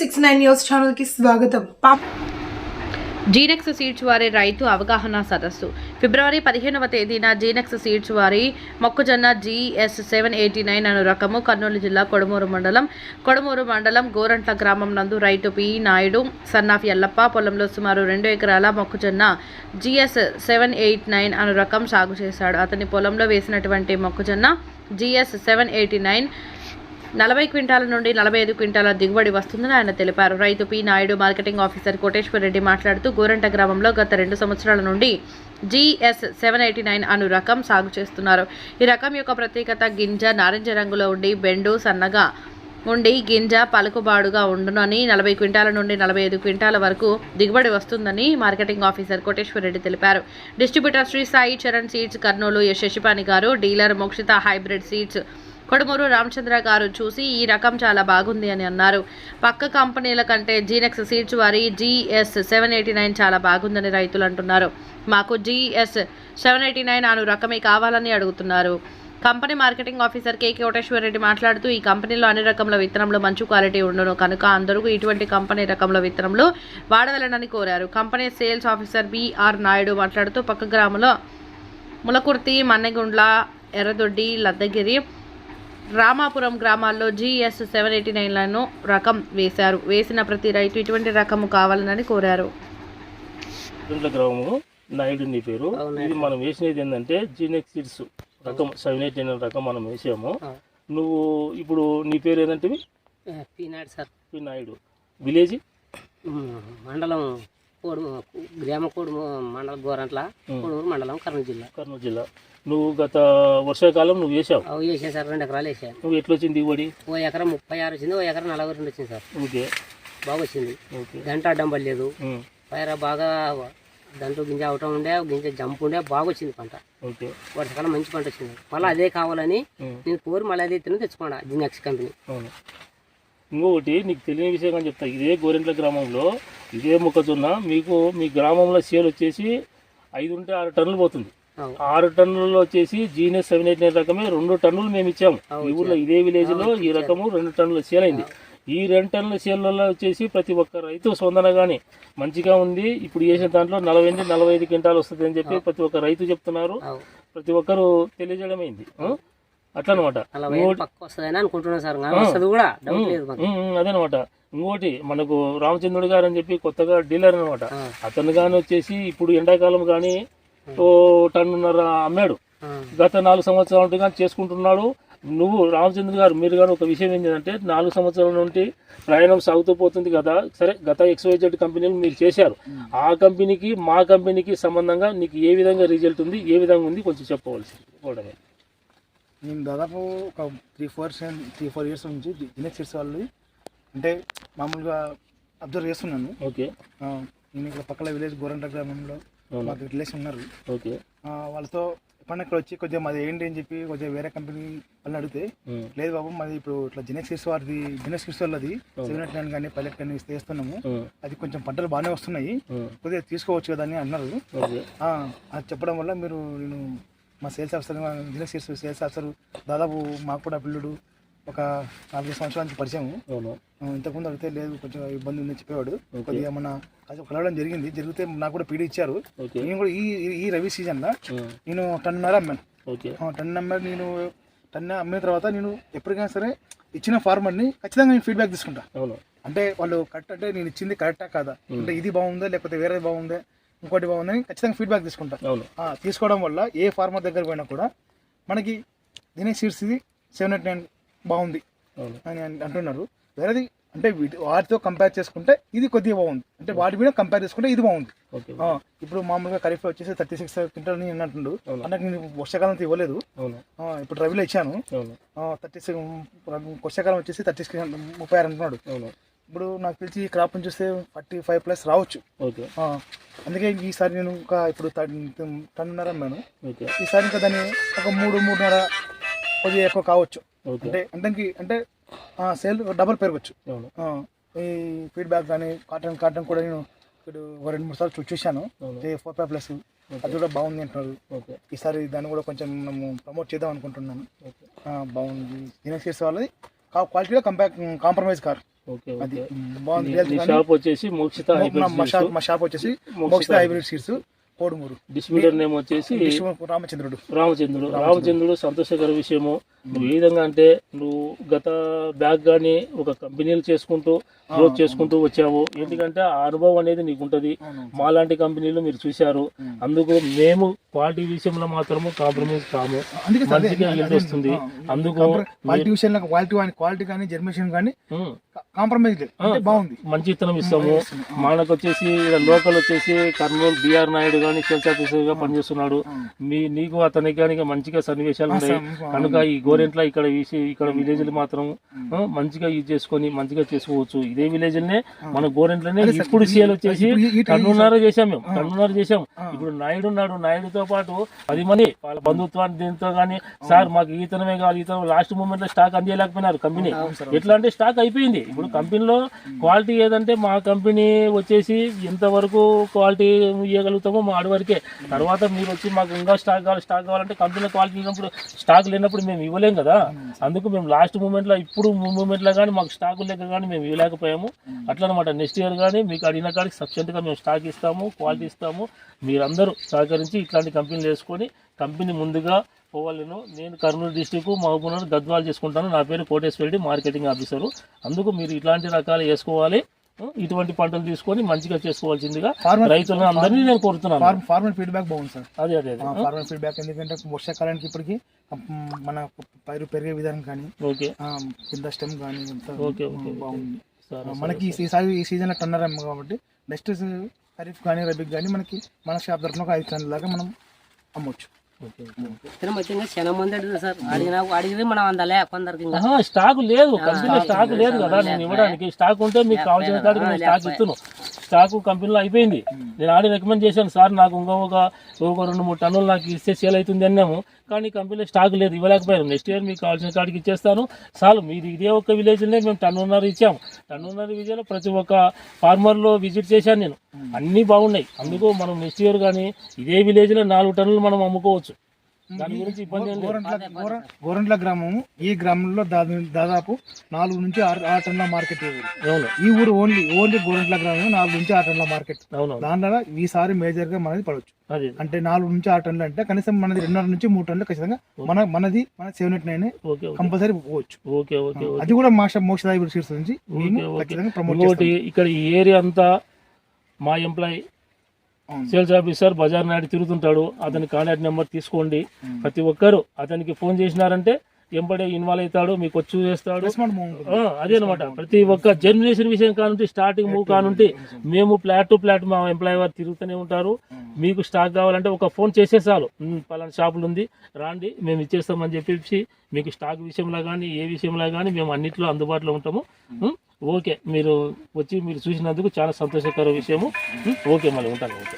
Six nine news ఛానల్కి స్వాగతం జీనెక్స్ seeds వారి రైతు అవగాహన సదస్సు. ఫిబ్రవరి పదిహేనవ తేదీన జీనెక్స్ సీడ్స్ వారి మొక్కజొన్న జీఎస్ సెవెన్ ఎయిటీ నైన్ అను రకము కర్నూలు జిల్లా కొడమూరు మండలం కొడమూరు మండలం గోరంట్ల గ్రామం నందు రైతు పి. నాయుడు సన్నాఫ్ ఎల్లప్ప పొలంలో సుమారు రెండు ఎకరాల మొక్కజొన్న జీఎస్ సెవెన్ ఎయిట్ నైన్ అను రకం సాగు చేశాడు. అతని పొలంలో వేసినటువంటి మొక్కజొన్న జీఎస్ సెవెన్ ఎయిటీ నైన్ నలభై క్వింటాల నుండి నలభై ఐదు క్వింటాల దిగుబడి వస్తుందని ఆయన తెలిపారు. రైతు P. Naidu marketing officer Koteshwar Reddy మాట్లాడుతూ గోరంట గ్రామంలో గత రెండు సంవత్సరాల నుండి జీఎస్ సెవెన్ ఎయిటీ నైన్ అను రకం సాగు చేస్తున్నారు. ఈ రకం యొక్క ప్రత్యేకత గింజ నారింజ రంగులో ఉండి బెండు సన్నగా ఉండి గింజ పలుకుబాడుగా ఉండునని నలభై క్వింటాల నుండి నలభై ఐదు క్వింటాల వరకు దిగుబడి వస్తుందని మార్కెటింగ్ ఆఫీసర్ కోటేశ్వర్ రెడ్డి తెలిపారు. Distributor Sri Sai Charan seeds Kurnool S Sasipani garu dealer Mokshitha hybrid seeds Kodumur Ramachandra garu చూసి ఈ రకం చాలా బాగుంది అని అన్నారు. పక్క కంపెనీల కంటే జీనెక్స్ సీడ్స్ వారి జీఎస్ సెవెన్ ఎయిటీ నైన్ చాలా బాగుందని రైతులు అంటున్నారు. మాకు జీఎస్ సెవెన్ ఎయిటీ నైన్ అను రకమే కావాలని అడుగుతున్నారు. Company marketing officer K Koteshwar Reddy మాట్లాడుతూ ఈ కంపెనీలో అన్ని రకముల విత్తనంలో మంచి క్వాలిటీ ఉండను. కనుక అందరూ ఇటువంటి కంపెనీ రకముల విత్తనంలో వాడవలనని కోరారు. Company sales officer BR Naidu మాట్లాడుతూ పక్క గ్రామంలో ములకుర్తి మన్నెగుండ్ల ఎర్రదొడ్డి లద్దగిరి రామాపురం గ్రామాల్లో జీఎస్ సెవెన్ ఎయిటీ నైన్లను రకం వేశారు. వేసిన ప్రతి రైతు ఇటువంటి రకము కావాలని కోరారు. గ్రామము నాయుడు నీ పేరు. ఇది మనం వేసినది ఏంటంటే జీనెక్ సీడ్స్ రకం సెవెన్ ఎయిట్ నైన్ రకం మనం వేసాము. నువ్వు ఇప్పుడు నీ పేరు ఏంటంటే పీనాడు సార్. పి నాయుడు. విలేజ్? మండలం కోడు గ్రామ కోడు మండలం గోరంట్ల కోడూరు మండలం కర్నూలు జిల్లా. కర్నూలు జిల్లా. నువ్వు గత వర్షాకాలం నువ్వు వేసావు? అవి వేసాను సార్ రెండు ఎకరాలు వేసాను. నువ్వు ఎట్లా వచ్చింది దిగుబడి ఓ ఎకరం ముప్పై ఆరు వచ్చింది ఓ ఎకరం నలభై రెండు వచ్చింది సార్. ఓకే. బాగా వచ్చింది ఓకే. గంట అడ్డం పడలేదు. పైర బాగా దాంట్లో గింజ అవటం ఉండే గింజ జంప్ ఉండే బాగా వచ్చింది పంట. ఓకే. వర్షాకాలం మంచి పంట వచ్చింది. మళ్ళీ అదే కావాలని నేను కోరి మళ్ళీ అదే తిని తెచ్చుకోండి జినెక్స్ కంపెనీ. ఇంకొకటి నీకు తెలియని విషయం అని చెప్తా. ఇదే గోరెంట్ల గ్రామంలో ఇదే మొక్కజొన్న మీకు మీ గ్రామంలో సేల్ వచ్చేసి ఐదు ఉంటే ఆరు టన్నులు పోతుంది. ఆరు టన్నులలో వచ్చేసి జీనియస్ సెవెన్ ఎయిట్ నైన్ రకమే రెండు టన్నులు మేము ఇచ్చాము. ఈ ఊర్లో ఇదే విలేజ్లో ఈ రకము రెండు టన్నుల సేల్ అయింది. ఈ రెండు టన్నుల సేల్లలో వచ్చేసి ప్రతి ఒక్క రైతు సొందన కానీ మంచిగా ఉంది. ఇప్పుడు చేసిన దాంట్లో నలభై ఎనిమిది నలభై ఐదు క్వింటాలు వస్తుంది అని చెప్పి ప్రతి ఒక్క రైతు చెప్తున్నారు. ప్రతి ఒక్కరు తెలియజేయడమైంది. అట్లా అనమాట నలభై ఏళ్ళు పక్క వస్తుందని అనుకుంటున్నాను సార్. కానీ వస్తుంది కూడా డౌట్ లేదు మాకు. అదనమాట. ఇంకోటి మనకు రామచంద్రుడు గారు అని చెప్పి కొత్తగా డీలర్ అనమాట. అతను కానీ వచ్చేసి ఇప్పుడు ఎండాకాలం కానీ ఓ టన్నున్నర అమ్మాడు. గత నాలుగు సంవత్సరాల నుండి కానీ చేసుకుంటున్నాడు. నువ్వు రామచంద్ర గారు మీరు గారు ఒక విషయం ఏంటంటే నాలుగు సంవత్సరాల నుండి ప్రయాణం సాగుతూ పోతుంది కదా సరే గత ఎక్స్వైజెడ్ కంపెనీలు మీరు చేశారు. ఆ కంపెనీకి మా కంపెనీకి సంబంధంగా నీకు ఏ విధంగా రిజల్ట్ ఉంది ఏ విధంగా ఉంది కొంచెం చెప్పవలసి కూడా నేను దాదాపు ఒక three four three four years నుంచి జినెక్ సిట్స్ వాళ్ళు అంటే మామూలుగా అబ్జర్వ్ చేస్తున్నాను. ఓకే. నేను ఇక్కడ పక్కన విలేజ్ గోరంట గ్రామంలో. మాకు రిలేషన్ ఉన్నారు. ఓకే. వాళ్ళతో ఎప్పుడన్నా ఇక్కడ వచ్చి కొద్దిగా మాది ఏంటి అని చెప్పి కొద్దిగా వేరే కంపెనీ వాళ్ళని అడిగితే లేదు బాబు మాది ఇప్పుడు ఇట్లా జినెక్ సిట్స్ వారిది జినెక్ సిట్స్ వాళ్ళది సెవెన్ ఎయిట్ నైన్ కానీ పైలట్ కానీ చేస్తున్నాము. అది కొంచెం పంటలు బాగానే వస్తున్నాయి. కొద్దిగా తీసుకోవచ్చు కదా అని అన్నారు. అది చెప్పడం వల్ల మీరు నేను మా sales officer Genex seeds sales officer దాదాపు మాకు కూడా పిల్లుడు ఒక నాలుగు సంవత్సరాల నుంచి పరిచయం అవును. ఇంతకుముందు అడిగితే లేదు కొంచెం ఇబ్బంది ఉందని చెప్పేవాడు. కొద్దిగా మన అది కలవడం జరిగింది. జరిగితే నాకు కూడా పీడీ ఇచ్చారు. నేను కూడా ఈ ఈ- రవి సీజన్లో నేను టన్నర అమ్మాను. ఓకే. ఆ, టన్ అమ్మాను. నేను టన్ అమ్మిన తర్వాత నేను ఎప్పటికైనా సరే ఇచ్చిన ఫార్మర్ని ఖచ్చితంగా నేను ఫీడ్బ్యాక్ తీసుకుంటా. అవును. అంటే వాళ్ళు కరెక్ట్ అంటే నేను ఇచ్చింది కరెక్టా కాదా? అంటే ఇది బాగుందా? లేకపోతే వేరే బాగుందా? ఇంకోటి బాగుందని ఖచ్చితంగా ఫీడ్బ్యాక్ తీసుకుంటా. తీసుకోవడం వల్ల ఏ ఫార్మర్ దగ్గర పోయినా కూడా మనకి దినేష్ సీడ్స్ ఇది సెవెన్ ఎయిట్ నైన్ బాగుంది అవును. అని అంటున్నారు. వేరేది అంటే వీటి- వాటితో కంపేర్ చేసుకుంటే ఇది కొద్దిగా బాగుంది. అంటే వాటి మీద కంపేర్ చేసుకుంటే ఇది బాగుంది. ఇప్పుడు మామూలుగా ఖరీఫ్లో వచ్చేసి థర్టీ సిక్స్ క్వింటల్ అని అంటుండు. అంటే నేను వర్షాకాలంతో ఇవ్వలేదు. ఇప్పుడు రవిలో ఇచ్చాను. థర్టీ సిక్స్ వర్షాకాలం వచ్చేసి థర్టీ సిక్స్ ముప్పై ఆరు అంటున్నాడు. ఇప్పుడు నాకు తెలిసి ఈ క్రాప్ చూస్తే ఫార్టీ ఫైవ్ ప్లస్ రావచ్చు. ఓకే. అందుకే ఈసారి నేను ఇంకా ఇప్పుడు టన్నున్నర అమ్మాను ఓకే. ఈసారి ఇంకా దాన్ని ఒక మూడు మూడున్నర కొద్దిగా ఎక్కువ కావచ్చు. అంటే అంటే అంటే సేల్ డబల్ పెరగచ్చు. ఈ ఫీడ్బ్యాక్ కానీ కాటన్ కాటన్ కూడా నేను ఇప్పుడు ఒక రెండు మూడు సార్లు చూ- చూశాను. అవును. ఏ ఫోర్ ఫైవ్ ప్లస్ అది కూడా బాగుంది అంటున్నారు. ఓకే. ఈసారి దాన్ని కూడా కొంచెం మనము ప్రమోట్ చేద్దాం అనుకుంటున్నాను. ఓకే. బాగుంది. చేసే వాళ్ళది. క్వాలిటీలో కంపేర్ కాంప్రమైజ్ కారు అది బాగుంది. షాప్ వచ్చేసి మోక్షిత మా-. షాప్ వచ్చేసి Mokshitha hybrid seeds Kodumur. Distributor name వచ్చేసి రామచంద్రుడు. రామచంద్రుడు. రామచంద్రుడు. సంతోషకర విషయము. నువ్వు ఏ విధంగా అంటే నువ్వు గత బ్యాగ్ కానీ ఒక కంపెనీలు చేసుకుంటూ గ్రోత్ చేసుకుంటూ వచ్చావు. ఎందుకంటే ఆ అనుభవం అనేది నీకు ఉంటుంది మాలాంటి కంపెనీలు మీరు చూశారు. అందుకు మేము క్వాలిటీ విషయంలో మాత్రము కాంప్రమైజ్ కాము. అందుకే మంచిగా వస్తుంది. అందుకు క్వాలిటీ విషయంలో క్వాలిటీ కానీ క్వాలిటీ కానీ జర్మేషన్ కానీ కాంప్రమైజ్ బాగుంది. మంచి విత్తనం ఇస్తాము. మనకు వచ్చేసి లోకల్ వచ్చేసి కర్నూలు బిఆర్ నాయుడు కానీ సేల్స్ ఆఫీసర్గా పనిచేస్తున్నాడు. మీ నీకు అతనికి కానీ మంచిగా సన్నివేశాలు ఉన్నాయి. కనుక ఈ గోరెంట్ల ఇక్కడ ఇక్కడ విలేజ్ మాత్రం మంచిగా యూజ్ చేసుకొని మంచిగా చేసుకోవచ్చు. ఇదే విలేజ్ నే మన గోరెంట్లనే ఇప్పుడు సీఎల్ వచ్చేసి కన్నున్నర చేశాం మేము. కన్నున్నర చేశాం. ఇప్పుడు నాయుడు ఉన్నాడు. నాయుడుతో పాటు పది మంది వాళ్ళ బంధుత్వాన్ని దీంతో గానీ సార్ మాకు ఈతనమే కావాలి. ఈతనం లాస్ట్ మూమెంట్లో స్టాక్ అందియలేకపోయినారు కంపెనీ. ఎట్లా అంటే స్టాక్ అయిపోయింది. ఇప్పుడు కంపెనీలో క్వాలిటీ ఏదంటే మా కంపెనీ వచ్చేసి ఎంతవరకు క్వాలిటీ ఇవ్వగలుగుతామో మా ఆడవరకే తర్వాత మీరు వచ్చి మాకు ఇంకా స్టాక్ కావాలి స్టాక్ కావాలంటే కంపెనీలో క్వాలిటీ లేనప్పుడు స్టాక్ లేనప్పుడు మేము ఇవ్వలేం కదా. అందుకు మేము లాస్ట్ మూమెంట్లో ఇప్పుడు మూమెంట్లో కానీ మాకు స్టాక్ లేక కానీ మేము ఇవ్వలేకపోయాము. అట్లనమాట నెక్స్ట్ ఇయర్ కానీ మీకు అడిగిన కాడికి సఫిషియెంట్గా మేము స్టాక్ ఇస్తాము క్వాలిటీ ఇస్తాము. మీరందరూ సహకరించి ఇట్లాంటి కంపెనీలు వేసుకొని కంపెనీ ముందుగా పోవాలను. నేను కర్నూలు డిస్టిక్ మహబూబ్నగర్ గద్వాల్ చేసుకుంటాను. నా పేరు కోటేశ్వరెడ్డి మార్కెటింగ్ ఆఫీసరు. అందుకు మీరు ఇట్లాంటి రకాలు వేసుకోవాలి. ఇటువంటి పంటలు తీసుకొని మంచిగా చేసుకోవాల్సిందిగా రైతులను అందరినీ నేను కోరుతున్నాను. ఫార్మ్ ఫార్మర్ ఫీడ్బ్యాక్ బాగుంది సార్. అదే అదే ఫార్మర్ ఫీడ్బ్యాక్ ఎందుకంటే వర్షాకాలానికి ఇప్పటికి మన పైరు పెరిగే విధానం కానీ ఓకే. కింద స్టెమ్ కానీ ఓకే ఓకే బాగుంది. సరే మనకి ఈ సారి ఈ సీజన్ టన్నర్ కాబట్టి నెక్స్ట్ ఖరీఫ్ కానీ రబీక్ కానీ మనకి మన షాప్ తరఫున ఒక ఐదు టన్నుల దాకా మనం అమ్మొచ్చు. వచ్చింది మంది సార్. అడిగినా అడిగితే మనం అందలే కొందరికి స్టాక్ లేదు స్టాక్ లేదు కదా నేను ఇవ్వడానికి. స్టాక్ ఉంటే మీకు కావాల్సిన స్టాక్ ఇస్తున్నాను స్టాక్ కంపెనీలో అయిపోయింది. నేను ఆడి రికమెండ్ చేశాను సార్ నాకు ఇంకా ఒక ఒక రెండు మూడు టన్నులు నాకు ఇస్తే సేల్ అవుతుంది అన్నాము. కానీ కంపెనీలో స్టాక్ లేదు ఇవ్వలేకపోయాను నెక్స్ట్ ఇయర్ మీకు కావాల్సిన కాడికి ఇచ్చేస్తాను. చాలు మీరు ఇదే ఒక్క విలేజ్లోనే మేము టన్నున్నర ఇచ్చాము. టన్నున్నర విజయలో ప్రతి ఒక్క ఫార్మర్లో విజిట్ చేశాను నేను. అన్నీ బాగున్నాయి. అందుకు మనం నెక్స్ట్ ఇయర్ కానీ ఇదే విలేజ్లో నాలుగు టన్నులు మనం అమ్ముకోవచ్చు. దాని గురించి ఇబ్బంది ఏం లేదు. గోరంట్ల గోర- గోరంట్ల గ్రామము. ఈ గ్రామంలో దాదాపు నాలుగు నుంచి ఆరు ఆరు టన్నుల మార్కెట్ ఈ ఊరు అవును. ఈ ఊరు ఓన్లీ ఓన్లీ గోరంట్ల గ్రామం నాలుగు నుంచి ఆరు టన్నుల మార్కెట్. అవును దానిలో ఈసారి మేజర్గా మనది పడవచ్చు. అంటే నాలుగు నుంచి ఆరు టన్నులు అంటే కనీసం మనది రెండున్నర నుంచి మూడు టన్నులు ఖచ్చితంగా మన మనది మన సెవెన్ ఎయిట్ నైన్ కంపల్సరీ పోవచ్చు. Okay okay okay. అది కూడా మోక్ష మోక్ష నుంచి. ఖచ్చితంగా ప్రమోట్ ఇక్కడ ఈ ఏరియా అంతా మా ఎంప్లాయ్. సేల్స్ ఆఫీసర్ బజార్ నాయుడు తిరుగుతుంటాడు అతని కాంటాక్ట్ నెంబర్ తీసుకోండి. ప్రతి ఒక్కరు అతనికి ఫోన్ చేసినారంటే ఎంబడే ఇన్వాల్వ్ అవుతాడు మీకు వచ్చి చేస్తాడు అదే అనమాట ప్రతి ఒక్క జర్మినేషన్ విషయం కానుంటే స్టార్టింగ్ మూవ్ కానుంటే మేము ప్లాట్ టు ప్లాట్ మా ఎంప్లాయ్ వారు తిరుగుతూనే ఉంటారు. మీకు స్టాక్ కావాలంటే ఒక ఫోన్ చేసే చాలు. "ఉమ్, పలానా షాపులు ఉంది రాండి మేము ఇచ్చేస్తామని చెప్పేసి మీకు స్టాక్ విషయంలో కానీ ఏ విషయంలో కానీ మేము అన్నిట్లో అందుబాటులో ఉంటాము. ఓకే మీరు వచ్చి మీరు చూసినందుకు చాలా సంతోషకర విషయము. ఓకే మళ్ళీ ఉంటాను ఓకే.